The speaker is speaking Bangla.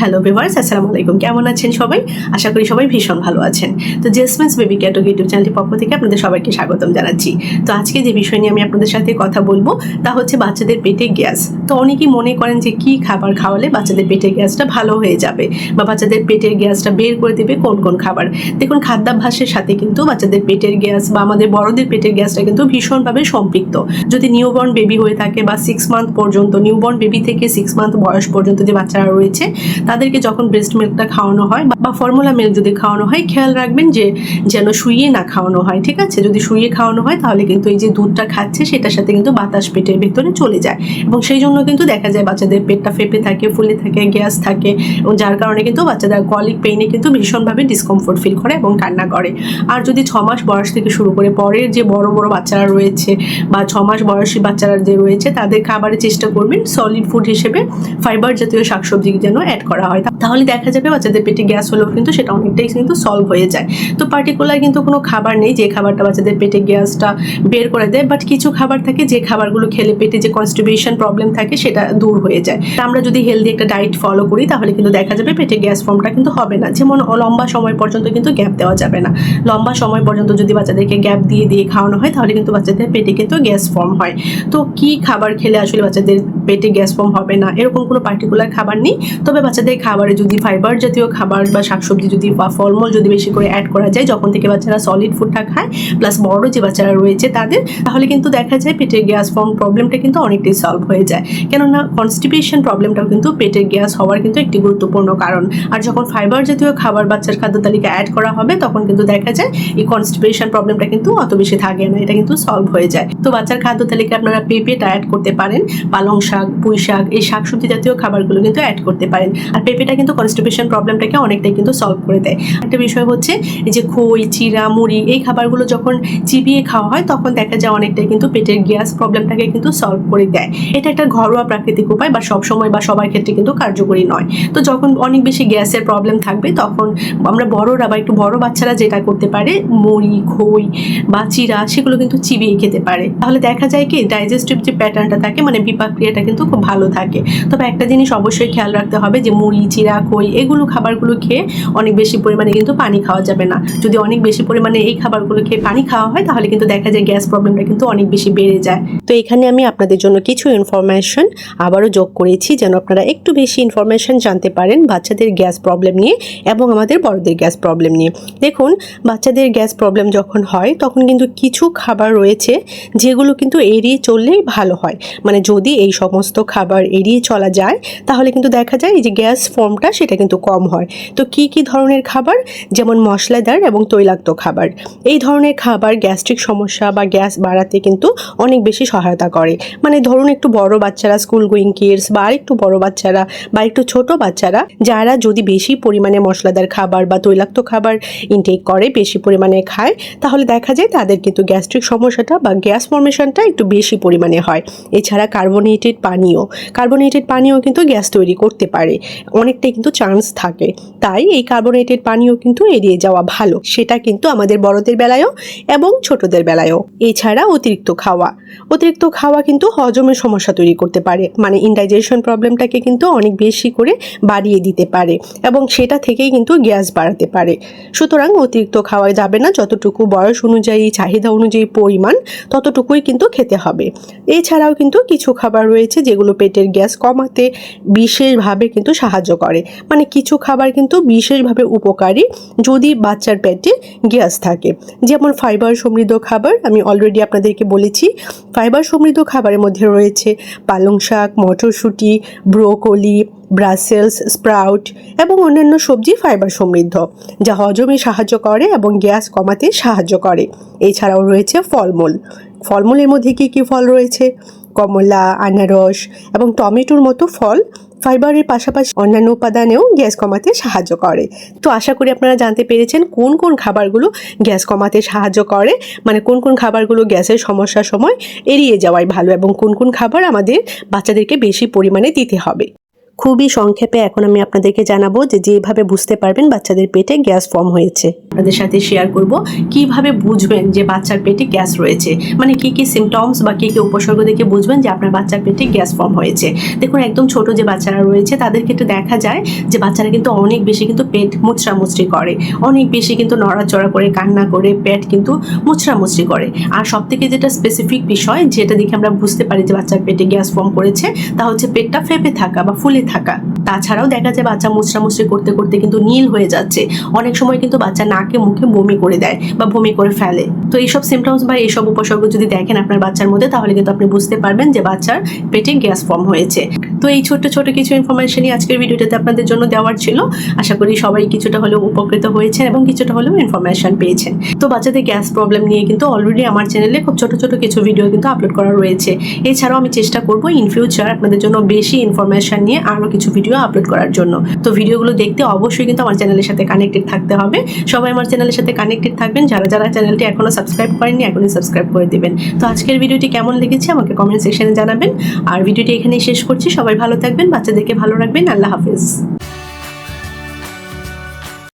হ্যালো ভিভার্স আসসালামু আলাইকুম। কেমন আছেন সবাই? আশা করি সবাই ভীষণ ভালো আছেন। তো জেসমিন্স বেবি ক্যাটক ইউটিউব চ্যানেলটির পক্ষ থেকে আপনাদের সবাইকে স্বাগতম জানাচ্ছি। তো আজকে যে বিষয় নিয়ে আমি আপনাদের সাথে কথা বলব, তা হচ্ছে বাচ্চাদের পেটে গ্যাস। তো অনেকেই মনে করেন যে কি খাবার খাওয়ালে বাচ্চাদের পেটের গ্যাসটা ভালো হয়ে যাবে বা বাচ্চাদের পেটের গ্যাসটা বের করে দেবে কোন কোন খাবার। দেখুন, খাদ্যাভ্যাসের সাথে কিন্তু বাচ্চাদের পেটের গ্যাস বা আমাদের বড়দের পেটের গ্যাসটা কিন্তু ভীষণভাবে সম্পৃক্ত। যদি নিউবর্ন বেবি হয়ে থাকে বা সিক্স মান্থ পর্যন্ত নিউবর্ন বেবি থেকে সিক্স মান্থ বয়স পর্যন্ত যে বাচ্চারা রয়েছে তাদেরকে যখন ব্রেস্ট মিল্কটা খাওয়ানো হয় বা ফর্মুলা মিল্ক যদি খাওয়ানো হয়, খেয়াল রাখবেন যে, যেন শুইয়ে না খাওয়ানো হয়, ঠিক আছে? যদি শুইয়ে খাওয়ানো হয়, তাহলে কিন্তু এই যে দুধটা খাচ্ছে, সেটার সাথে কিন্তু বাতাস পেটের ভেতরে চলে যায়। এবং সেই জন্য কিন্তু দেখা যায় বাচ্চাদের পেটটা ফেপে থাকে, ফুলে থাকে, গ্যাস থাকে, এবং যার কারণে কিন্তু বাচ্চাদের কলিক পেইনে কিন্তু ভীষণভাবে ডিসকমফোর্ট ফিল করে এবং কান্না করে। আর যদি ছ মাস বয়স থেকে শুরু করে পরের যে বড় বড় বাচ্চারা রয়েছে বা ছ মাস বয়সী বাচ্চারা যে রয়েছে, তাদের খাবারের চেষ্টা করবেন সলিড ফুড হিসেবে ফাইবার জাতীয় শাকসবজি যেন অ্যাড করা হয়। তাহলে দেখা যাবে বাচ্চাদের পেটে গ্যাস হলেও কিন্তু সেটা অনেকটাই কিন্তু সলভ হয়ে যায়। তো পার্টিকুলার কিন্তু কোনো খাবার নেই যে খাবারটা বাচ্চাদের পেটে গ্যাসটা বের করে দেয় বাট কিছু খাবার থাকে যে খাবারগুলো খেলে পেটে যে কনস্টিপেশন প্রবলেম থাকে সেটা দূর হয়ে যায়। আমরা যদি হেলদি একটা ডায়েট ফলো করি, তাহলে কিন্তু দেখা যাবে পেটে গ্যাস ফর্মটা কিন্তু হবে না। যেমন লম্বা সময় পর্যন্ত কিন্তু গ্যাপ দেওয়া যাবে না। লম্বা সময় পর্যন্ত যদি বাচ্চাদেরকে গ্যাপ দিয়ে দিয়ে খাওয়ানো হয়, তাহলে কিন্তু বাচ্চাদের পেটে কিন্তু গ্যাস ফর্ম হয়। তো কি খাবার খেলে আসলে বাচ্চাদের পেটে গ্যাস ফর্ম হবে না? এরকম কোনো পার্টিকুলার খাবার নেই। তবে বাচ্চাদের খাবারে যদি ফাইবার জাতীয় খাবার বা শাকসবজি যদি বা ফলমূল যদি বেশি করে অ্যাড করা যায়, যখন থেকে বাচ্চারা সলিড ফুডটা খায় প্লাস বড় যে বাচ্চারা রয়েছে তাদের, তাহলে কিন্তু দেখা যায় পেটের গ্যাস ফর্ম প্রবলেমটা কিন্তু অনেকটাই সলভ হয়ে যায়। কেননা কনস্টিপেশন প্রবলেমটাও কিন্তু পেটের গ্যাস হওয়ার কিন্তু একটি গুরুত্বপূর্ণ কারণ। আর যখন ফাইবার জাতীয় খাবার বাচ্চার খাদ্য তালিকা অ্যাড করা হবে, তখন কিন্তু দেখা যায় এই কনস্টিপেশন প্রবলেমটা কিন্তু অত বেশি থাকে না, এটা কিন্তু সলভ হয়ে যায়। তো বাচ্চার খাদ্য তালিকা আপনারা পেঁপেটা অ্যাড করতে পারেন, পালং শাক, পুঁই শাক, এই শাকসবজি জাতীয় খাবারগুলো কিন্তু অ্যাড করতে পারেন। আর পেঁপেটা কিন্তু কনস্টিপেশন প্রবলেমটাকে অনেকটাই কিন্তু সলভ করে দেয়। একটা বিষয় হচ্ছে যে খই চিরা মুড়ি, এই খাবারগুলো যখন চিবিয়ে খাওয়া হয়, তখন দেখা যায় অনেকটাই কিন্তু পেটের গ্যাস প্রবলেমটাকে কিন্তু সলভ করে দেয়। এটা একটা ঘরোয়া প্রাকৃতিক উপায় বা সব সময় বা সবার ক্ষেত্রে কিন্তু কার্যকরী নয়। তো যখন অনেক বেশি গ্যাসের প্রবলেম থাকবে, তখন আমরা বড়রা বা একটু বড় বাচ্চারা যেটা করতে পারে, মুড়ি, খই বা চিরা সেগুলো কিন্তু চিবিয়ে খেতে পারে। তাহলে দেখা যায় কি ডাইজেস্টিভ যে প্যাটার্নটা থাকে মানে বিপাক ক্রিয়াটা কিন্তু খুব ভালো থাকে। তবে একটা জিনিস অবশ্যই খেয়াল রাখতে হবে যে মুড়ি চিরা কই এগুলো খাবারগুলো খেয়ে অনেক বেশি পরিমাণে কিন্তু পানি খাওয়া যাবে না। যদি অনেক বেশি পরিমাণে এই খাবারগুলো খেয়ে পানি খাওয়া হয়, তাহলে কিন্তু দেখা যায় গ্যাস প্রবলেমটা কিন্তু অনেক বেশি বেড়ে যায়। তো এখানে আমি আপনাদের জন্য কিছু ইনফরমেশন আবারও যোগ করেছি, যেন আপনারা একটু বেশি ইনফরমেশন জানতে পারেন বাচ্চাদের গ্যাস প্রবলেম নিয়ে এবং আমাদের বড়দের গ্যাস প্রবলেম নিয়ে। দেখুন, বাচ্চাদের গ্যাস প্রবলেম যখন হয়, তখন কিন্তু কিছু খাবার রয়েছে যেগুলো কিন্তু এড়িয়ে চললেই ভালো হয়। মানে যদি এই সমস্ত খাবার এড়িয়ে চলা যায়, তাহলে কিন্তু দেখা যায় যে গ্যাস ফর্মটা সেটা কিন্তু কম হয়। তো কি কি ধরনের খাবার? যেমন মশলাদার এবং তৈলাক্ত খাবার। এই ধরনের খাবার গ্যাস্ট্রিক সমস্যা বা গ্যাস বাড়াতে কিন্তু অনেক বেশি সহায়তা করে। মানে ধরুন একটু বড় বাচ্চারা স্কুল গোয়িং কিডস বা একটু বড় বাচ্চারা বা একটু ছোট বাচ্চারা, যারা যদি বেশি পরিমাণে মশলাদার খাবার বা তৈলাক্ত খাবার ইনটেক করে, বেশি পরিমাণে খায়, তাহলে দেখা যায় তাদের কিন্তু গ্যাস্ট্রিক সমস্যাটা বা গ্যাস ফর্মেশনটা একটু বেশি পরিমাণে হয়। এছাড়া কার্বোনেটেড পানীয়। কার্বোনেটেড পানীয় কিন্তু গ্যাস তৈরি করতে পারে। অনেকটাই কিন্তু চান্স থাকে। তাই এই কার্বোনেটেড পানীয় কিন্তু এড়িয়ে যাওয়া ভালো। সেটা কিন্তু আমাদের বড়দের বেলায়ও এবং ছোটদের বেলায়ও। এছাড়া অতিরিক্ত খাওয়া। অতিরিক্ত খাওয়া কিন্তু হজমের সমস্যা তৈরি করতে পারে। মানে ইনডাইজেশন প্রবলেমটাকে কিন্তু অনেক বেশি করে বাড়িয়ে দিতে পারে এবং সেটা থেকেই কিন্তু গ্যাস বাড়াতে পারে। সুতরাং অতিরিক্ত খাওয়া যাবে না। যতটুকু বয়স অনুযায়ী, চাহিদা অনুযায়ী পরিমাণ, ততটুকুই কিন্তু খেতে হবে। এছাড়াও কিন্তু কিছু খাবার রয়েছে যেগুলো পেটের গ্যাস কমাতে বিশেষভাবে কিন্তু সাহায্য করে। মানে কিছু খাবার কিন্তু বিশেষভাবে উপকারী যদি বাচ্চার পেটে গ্যাস থাকে। যেমন ফাইবার সমৃদ্ধ খাবার, আমি অলরেডি আপনাদেরকে বলেছি ফাইবার সমৃদ্ধ খাবারের মধ্যে রয়েছে পালং শাক, মটরশুঁটি, ব্রোকলি, ব্রাসেলস, স্প্রাউট এবং অন্যান্য সবজি ফাইবার সমৃদ্ধ, যা হজমে সাহায্য করে এবং গ্যাস কমাতে সাহায্য করে। এছাড়াও রয়েছে ফলমূল। ফলমূলের মধ্যে কী কী ফল রয়েছে? কমলা, আনারস এবং টমেটোর মতো ফল ফাইবারের পাশাপাশি অন্যান্য উপাদানেও গ্যাস কমাতে সাহায্য করে। তো আশা করি আপনারা জানতে পেরেছেন কোন কোন খাবারগুলো গ্যাস কমাতে সাহায্য করে মানে কোন কোন খাবারগুলো গ্যাসের সমস্যার সময় এড়িয়ে যাওয়াই ভালো এবং কোন কোন খাবার আমাদের বাচ্চাদেরকে বেশি পরিমাণে দিতে হবে। খুবই সংক্ষেপে এখন আমি আপনাদেরকে জানাব যে যেভাবে বুঝতে পারবেন বাচ্চাদের পেটে গ্যাস ফর্ম হয়েছে। আপনাদের সাথে শেয়ার করব কীভাবে বুঝবেন যে বাচ্চার পেটে গ্যাস রয়েছে। মানে কি কি সিমটমস বা কি কি উপসর্গ দেখে বুঝবেন যে আপনার বাচ্চার পেটে গ্যাস ফর্ম হয়েছে। দেখুন, একদম ছোট যে বাচ্চারা রয়েছে তাদের ক্ষেত্রে দেখা যায় যে বাচ্চারা কিন্তু অনেক বেশি কিন্তু পেট মুচড়ামুচড়ি করে। অনেক বেশি কিন্তু নড়াচড়া করে, কান্না করে, পেট কিন্তু মুচড়ামুচড়ি করে। আর সব থেকে যেটা স্পেসিফিক বিষয়, যেটা দেখে আমরা বুঝতে পারি যে বাচ্চার পেটে গ্যাস ফর্ম করেছে, তা হচ্ছে পেটটা ফেপে থাকা বা ফুলে থাকা। তাছাড়াও দেখা যায় বাচ্চা মুচড়ামুচড়ি করতে করতে কিন্তু নীল হয়ে যাচ্ছে। অনেক সময় কিন্তু বাচ্চা নাকে, মুখে বমি করে দেয় বা বমি করে ফেলে। তো এইসব সিমটমস বা এইসব উপসর্গ যদি দেখেন আপনার বাচ্চার মধ্যে, তাহলে কিন্তু আপনি বুঝতে পারবেন যে বাচ্চার পেটে গ্যাস ফর্ম হয়েছে। তো এই ছোট্ট ছোট কিছু ইনফরমেশনই আজকের ভিডিওটাতে আপনাদের জন্য দেওয়ার ছিল। আশা করি সবাই কিছুটা হলেও উপকৃত হয়েছেন এবং কিছুটা হলেও ইনফরমেশন পেয়েছেন। তো বাচ্চাদের গ্যাস প্রবলেম নিয়ে কিন্তু অলরেডি আমার চ্যানেলে খুব ছোট ছোট কিছু ভিডিও কিন্তু আপলোড করা রয়েছে। এছাড়াও আমি চেষ্টা করব ইন ফিউচার আপনাদের জন্য বেশি ইনফরমেশন নিয়ে আরও কিছু ভিডিও আপলোড করার জন্য। তো ভিডিওগুলো দেখতে অবশ্যই কিন্তু আমার চ্যানেলের সাথে কানেক্টেড থাকতে হবে। সবাই আমার চ্যানেলের সাথে কানেক্টেড থাকবেন। যারা যারা চ্যানেলটি এখনও সাবস্ক্রাইব করেননি, এখনই সাবস্ক্রাইব করে দেবেন। তো আজকের ভিডিওটি কেমন লেগেছে আমাকে কমেন্ট সেকশনে জানাবেন। আর ভিডিওটি এখানেই শেষ করছি। সবাই ভালো থাকবেন বাচ্চাদেরকে ভালো রাখবেন আল্লাহ হাফিজ।